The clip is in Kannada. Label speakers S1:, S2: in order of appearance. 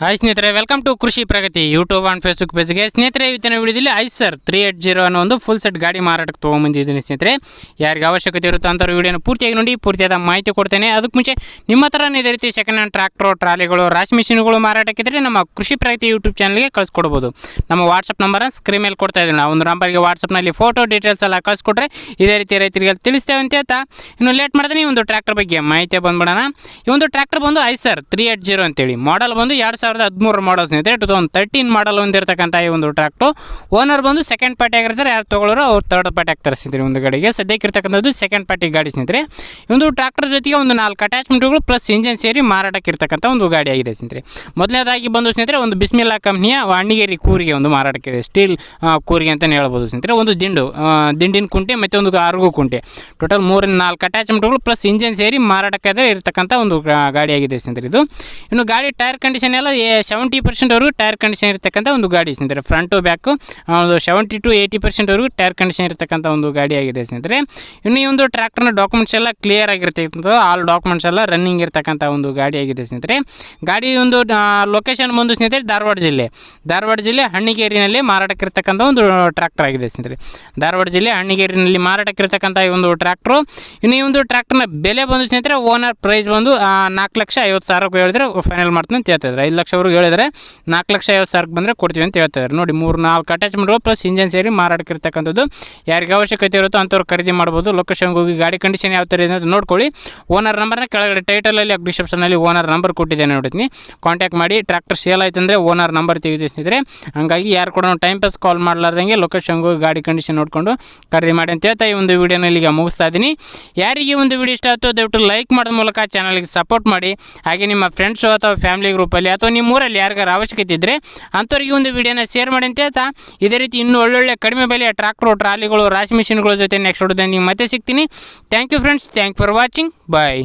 S1: ಹಾಯ್ ಸ್ನೇಹಿತರೆ welcome to Krishi Pragati YouTube and Facebook ಪೇಜ್ಗೆ ಸ್ನೇಹಿತರೆ ಇವತ್ತಿನ ವಿಡಿಯೋದಲ್ಲಿ I sir three eight zero ಅನ್ನೋ ಒಂದು ಫುಲ್ ಸೆಟ್ ಗಾಡಿ ಮಾರಾಟಕ್ಕೆ ತೊಗೊಂಬಂದಿದ್ದೀನಿ ಸ್ನೇಹಿತರೆ. ಯಾರಿಗೆ ಅವಶ್ಯಕತೆ ಇರುತ್ತೋ ಅಂಥವ್ರು ವಿಡಿಯೋನ ಪೂರ್ತಿಯಾಗಿ ನೋಡಿ, ಪೂರ್ತಿಯಾದ ಮಾಹಿತಿ ಕೊಡ್ತೇನೆ. ಅದಕ್ಕೆ ಮುಂಚೆ ನಿಮ್ಮ ಹತ್ರ ಇದೇ ರೀತಿ ಸೆಕೆಂಡ್ ಹ್ಯಾಂಡ್ ಟ್ರಾಕ್ಟರ್ ಟ್ರಾಲಿಗಳು, ರಾಶಿ ಮಿಷಿನ್ಗಳು ಮಾರಾಟಕ್ಕಿದ್ರೆ ನಮ್ಮ ಕೃಷಿ ಪ್ರಗತಿ ಯೂಟ್ಯೂಬ್ ಚಾನಲ್ಗೆ ಕಳಿಸ್ಕೊಡ್ಬೋದು. ನಮ್ಮ ವಾಟ್ಸಪ್ ನಂಬರ್ ಸ್ಕ್ರೀನ್ ಮೇಲೆ ಕೊಡ್ತಾ ಇದ್ದೀನಿ. ಆ ಒಂದು ನಂಬರ್ಗೆ ವಾಟ್ಸಪ್ನಲ್ಲಿ ಫೋಟೋ ಡೀಟೇಲ್ಸ್ ಎಲ್ಲ ಕಳಿಸ್ಕೊಟ್ರೆ ಇದೇ ರೀತಿ ರೈತರಿಗೆ ತಿಳಿಸ್ತೇವೆ ಅಂತ ಹೇಳ್ತಾ. ಇನ್ನು ಲೇಟ್ ಮಾಡ್ತೀನಿ ಒಂದು ಟ್ರ್ಯಾಕ್ಟರ್ ಬಗ್ಗೆ ಮಾಹಿತಿ ಬಂದ್ಬಿಡೋಣ. ಈ ಒಂದು ಟ್ರ್ಯಾಕ್ಟರ್ ಬಂದು I sir three eight zero ಅಂತೇಳಿ. ಮಾಡಲ್ ಬಂದು ಎರಡು ಸಾವಿರದ ಹದಿಮೂರು ಮಾಡಲ್ ಸ್ನೇಹಿತರೆ ಟು ತೌಸಂಡ್ ತರ್ಟೀನ್ ಮಾಡಲ್ ಹೊಂದಿರತಕ್ಕಂಥ ಈ ಒಂದು ಟ್ರ್ಯಾಕ್ಟು ಓನರ್ ಬಂದು ಸೆಕೆಂಡ್ ಪಾರ್ಟಿ ಆಗಿರ್ತಾರೆ, ಯಾರು ತೊಗೊಳ್ಳೋರು ಅವ್ರು ತರ್ಡ್ ಪಾರ್ಟಿ ಆಗ್ತಾರೆ ಸ್ನೇಹಿತರೆ ಒಂದು ಗಾಡಿಗೆ. ಸದ್ಯಕ್ಕೆ ಇರ್ತಕ್ಕಂಥದ್ದು ಸೆಕೆಂಡ್ ಪಾರ್ಟಿ ಗಾಡಿ ಸ್ನೇಹಿತರೆ. ಒಂದು ಟ್ರ್ಯಾಕ್ಟರ್ ಜೊತೆಗೆ ಒಂದು ನಾಲ್ಕು ಅಟ್ಯಾಚ್ಮೆಂಟ್ಗಳು ಪ್ಲಸ್ ಇಂಜಿನ್ ಸೇರಿ ಮಾರಾಟಕ್ಕೆ ಇರ್ತಕ್ಕಂಥ ಒಂದು ಗಾಡಿ ಆಗಿದೆ ಸ್ನೇಹಿತರೆ. ಮೊದಲನೇದಾಗಿ ಬಂದು ಸ್ನೇಹಿತರೆ, ಒಂದು ಬಿಸ್ಮಿಲ್ಲಾ ಕಂಪ್ನಿಯ ವಾಣಿಗೇರಿ ಕೂರಿಗೆ ಒಂದು ಮಾರಾಟಕ್ಕಿದೆ ಸ್ಟೀಲ್ ಕೂರಿಗೆ ಅಂತಲೇ ಹೇಳ್ಬೋದು ಸ್ನೇಹಿತರೆ. ಒಂದು ದಿಂಡು ದಿಂಡಿನ ಕುಂಟೆ ಮತ್ತು ಒಂದು ಆರ್ಗು ಕುಂಟೆ. ಟೋಟಲ್ ಮೂರಿಂದ ನಾಲ್ಕು ಅಟ್ಯಾಚ್ಮೆಂಟ್ಗಳು ಪ್ಲಸ್ ಇಂಜಿನ್ ಸೇರಿ ಮಾರಾಟಕ್ಕೆ ಇರತಕ್ಕಂಥ ಒಂದು ಗಾಡಿ ಆಗಿದೆ ಸ್ನೇಹಿತರೆ ಇದು. ಇನ್ನು ಗಾಡಿ ಟೈರ್ ಕಂಡೀಷನ್ ಎಲ್ಲ ಸೆವೆಂಟಿ ಪರ್ಸೆಂಟ್ವರೆಗೂ ಟೈರ್ ಕಂಡೀಷನ್ ಇರತಕ್ಕಂಥ ಒಂದು ಗಾಡಿ ಸ್ನೇಹಿತರೆ. ಫ್ರಂಟು ಬ್ಯಾಕು ಒಂದು ಸೆವೆಂಟಿ ಟು ಏಯ್ಟಿ ಪರ್ಸೆಂಟ್ವರೆಗೂ ಟೈರ್ ಕಂಡೀಷನ್ ಇರತಕ್ಕಂಥ ಒಂದು ಗಾಡಿ ಆಗಿದೆ ಸ್ನೇಹಿತರೆ. ಇನ್ನು ಈ ಒಂದು ಟ್ರ್ಯಾಕ್ಟರ್ನ ಡಾಕ್ಯುಮೆಂಟ್ಸ್ ಎಲ್ಲ ಕ್ಲಿಯರ್ ಆಗಿರ್ತಕ್ಕಂಥ ಆಲ್ ಡಾಕ್ಯುಮೆಂಟ್ಸ್ ಎಲ್ಲ ರನ್ನಿಂಗ್ ಇರತಕ್ಕಂಥ ಒಂದು ಗಾಡಿ ಆಗಿದೆ ಸ್ನೇಹಿತರೆ. ಗಾಡಿ ಒಂದು ಲೊಕೇಶನ್ ಬಂದು ಸ್ನೇಹಿತರೆ ಧಾರವಾಡ ಜಿಲ್ಲೆ. ಧಾರವಾಡ ಜಿಲ್ಲೆ ಹಣ್ಣಿಗೇರಿನಲ್ಲಿ ಮಾರಾಟಕ್ಕಿರ್ತಕ್ಕಂಥ ಒಂದು ಟ್ರ್ಯಾಕ್ಟರ್ ಆಗಿದೆ ಸ್ನೇಹಿತರೆ. ಧಾರವಾಡ ಜಿಲ್ಲೆ ಹಣ್ಣಿಗೇರಿನಲ್ಲಿ ಮಾರಾಟಕ್ಕಿರ್ತಕ್ಕಂಥ ಈ ಒಂದು ಟ್ರ್ಯಾಕ್ಟ್ರು ಇನ್ನು ಈ ಒಂದು ಟ್ರ್ಯಾಕ್ಟರ್ನ ಬೆಲೆ ಬಂದು ಸ್ನೇಹಿತರೆ ಓನರ್ ಪ್ರೈಸ್ ಬಂದು ನಾಲ್ಕು ಲಕ್ಷ ಐವತ್ತು ಸಾವಿರಕ್ಕೆ ಹೇಳಿದ್ರೆ ಫೈನಲ್ ಮಾಡ್ತೀನಿ ಅಂತ ಹೇಳ್ತಿದ್ದಾರೆ ಐದು ಲಕ್ಷವರೆಗೂ ಹೇಳಿದರೆ ನಾಲ್ಕು ಲಕ್ಷ ಐವತ್ತು ಸಾವಿರಕ್ಕೆ ಬಂದರೆ ಕೊಡ್ತೀವಿ ಅಂತ ಹೇಳ್ತಿದ್ದಾರೆ ನೋಡಿ, ಮೂರು ನಾಲ್ಕು ಅಟ್ಯಾಚ್ಮೆಂಟ್ಗಳು ಪ್ಲಸ್ ಇಂಜನ್ ಸೇರಿ ಮಾರಾಟಕ್ಕಿರ್ತಕ್ಕಂಥದ್ದು ಯಾರಿಗೆ ಅವಶ್ಯಕತೆ ಇರುತ್ತೋ ಅಂಥವ್ರು ಖರೀದಿ ಮಾಡ್ಬೋದು. ಲೊಕೇಶನ್ಗೆ ಹೋಗಿ ಗಾಡಿ ಕಂಡೀಷನ್ ಯಾವ ಥರ ಇದೆ ಅಂತ ನೋಡ್ಕೊಳ್ಳಿ. ಓನರ್ ನಂಬರ್ನ ಕೆಳಗಡೆ ಟೈಟಲಲ್ಲಿ ಡಿಸ್ಕ್ರಿಪ್ಷನಲ್ಲಿ ಓನರ್ ನಂಬರ್ ಕೊಟ್ಟಿದ್ದೇನೆ ನೋಡ್ತೀನಿ ಕಾಂಟ್ಯಾಕ್ಟ್ ಮಾಡಿ ಟ್ರ್ಯಾಕ್ಟರ್ ಸೇಲ್ ಆಯ್ತು ಅಂದರೆ ಓನರ್ ನಂಬರ್ ತೆಗೆದಿಸ್ತಿದ್ರೆ ಹಾಗಾಗಿ ಯಾರು ಕೂಡ ಟೈಮ್ ಪಾಸ್ ಕಾಲ್ ಮಾಡಲಾರ್ದಂಗೆ ಲೊಕೇಶನ್ಗೆ ಹೋಗಿ ಗಾಡಿ ಕಂಡೀಷನ್ ನೋಡಿಕೊಂಡು ಖರೀದಿ ಮಾಡಿ ಅಂತ ಹೇಳ್ತಾ ಈ ಒಂದು ವಿಡಿಯೋನಲ್ಲಿ ಈಗ ಮುಗಿಸ್ತಾ ಇದ್ದೀನಿ. ಯಾರಿಗೆ ಒಂದು ವಿಡಿಯೋ ಇಷ್ಟ ಆಯ್ತು ದಯವಿಟ್ಟು ಲೈಕ್ ಮಾಡೋದ ಮೂಲಕ ಚಾನಲ್ಗೆ ಸಪೋರ್ಟ್ ಮಾಡಿ. ಹಾಗೆ ನಿಮ್ಮ ಫ್ರೆಂಡ್ಸು ಅಥವಾ ಫ್ಯಾಮಿಲಿ ಗ್ರೂಪಲ್ಲಿ ಅಥವಾ ನಿಮ್ಮ ಯಾರಿಗಾರು ಅವಶ್ಯಕತೆ ಇದ್ದರೆ ಅಂಥವ್ರಿಗೆ ಒಂದು ವಿಡಿಯೋನ ಶೇರ್ ಮಾಡಿ ಅಂತ ಹೇಳ್ತಾ. ಇದೇ ರೀತಿ ಇನ್ನೂ ಒಳ್ಳೊಳ್ಳೆ ಕಡಿಮೆ ಬೆಲೆಯ ಟ್ರಾಕ್ಟ್ರು ಟ್ರಾಲಿಗಳು ರಾಶಿ ಮಿಷಿನ್ಗಳ ಜೊತೆ ನೆಕ್ಸ್ಟ್ ಹೊಡೆದ ನಿಮ್ಗೆ ಮತ್ತೆ ಸಿಗ್ತೀನಿ. Thank you friends thank for watching bye